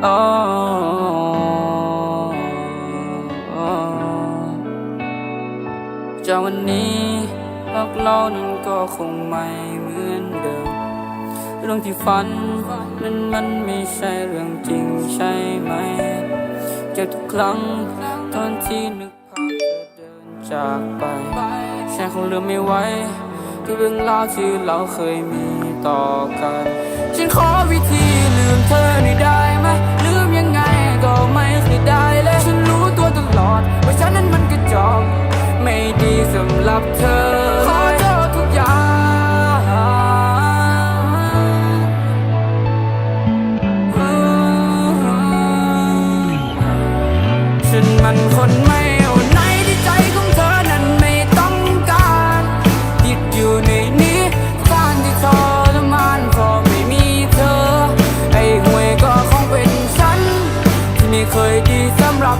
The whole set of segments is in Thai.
จากวันนี้รักเรานั้นก็คงไม่เหมือนเดิม เรื่องที่ฝันนั้นมันไม่ใช่เรื่องจริงใช่ไหมเจ็บทุกครั้งตอนที่นึกภาพเธอเดินจากไปฉันคงลืมไม่ไหวที่เรื่องราวที่เราเคยมีต่อกัน ฉันขอวิธีลืมเธอับเธอ ขอโทษทุกอย่างฉันมันคนไม่เอาไหนที่ใจของเธอนั้นไม่ต้องการติดอยู่ในนี้ฝันที่ทรมานพราะไม่มีเธอ ไอ้ห่วยก็คงเป็นฉัน ที่ไม่เคยดีสำหรับ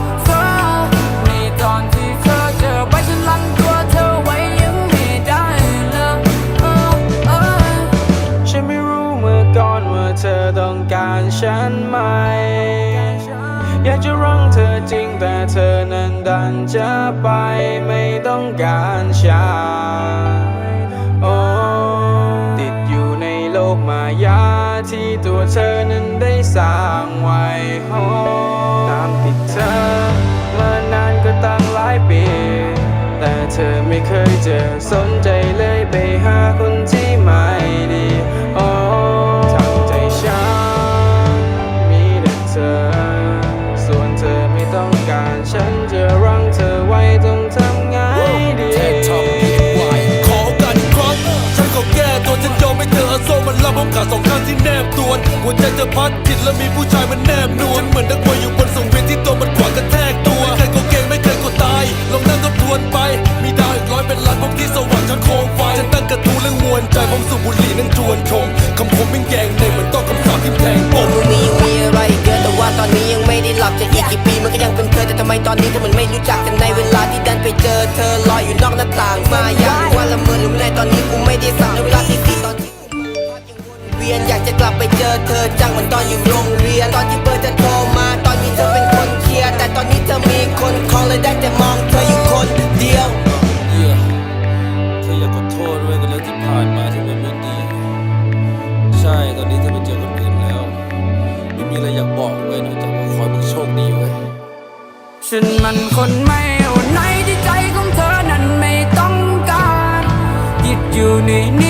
ฉันไหม อยากจะรังเธอจริงแต่เธอนั้นดันจะไปไม่ต้องการฉันโอ้ติดอยู่ในโลกมายาที่ตัวเธอนั้นได้สร้างไว้ หัวใจเธอพัดผิดแล้วมีผู้ชายมันแนบนวลฉันเหมือนนักมวยอยู่บนสังเวียนที่ตัวมันขวางกระแทกตัวไม่เคยก็เก่งไม่เคยก็ตายลองนั่งทบทวนไป มีดาวอีกร้อยเป็นล้านพวกที่สว่างฉันโคมไฟฉันตั้งกระทู้เรื่องมวลใจผมสูบบุหรี่นั่งชวนชมคำคมเป็นแกงในเหมือนต้องคำสาปที่แทงปมพรุ่งนี้ยังมีอะไรเยอะแต่ว่าตอนนี้ยังไม่ได้หลับจะอีกกี่ปีมันก็ยังเป็นเธอแต่ทำไมตอนนี้เธอมันไม่รู้จักกันในเวลาที่ดันไปเจอเธอ เจอเธอจังเหมือนตอนอยู่โรงเรียน ตอนที่เบอร์จะโทรมา ตอนนี้เธอเป็นคนเคลียร์ แต่ตอนนี้เธอมีคนคองเลยได้แต่มองเธออยู่คนเดียวเยี่ยเธออยากขอโทษด้วยกับเรื่องที่ผ่านมาที่มันไม่ดี ใช่ ตอนนี้เธอไปเจอคนอื่นแล้ว ไม่มีอะไรอยากบอกเลยนอกจากว่าขอให้มึงโชคดีเว้ยฉันมันคนไม่เอาไหนที่ใจของเธอนั้นไม่ต้องการติดอยู่ในนี้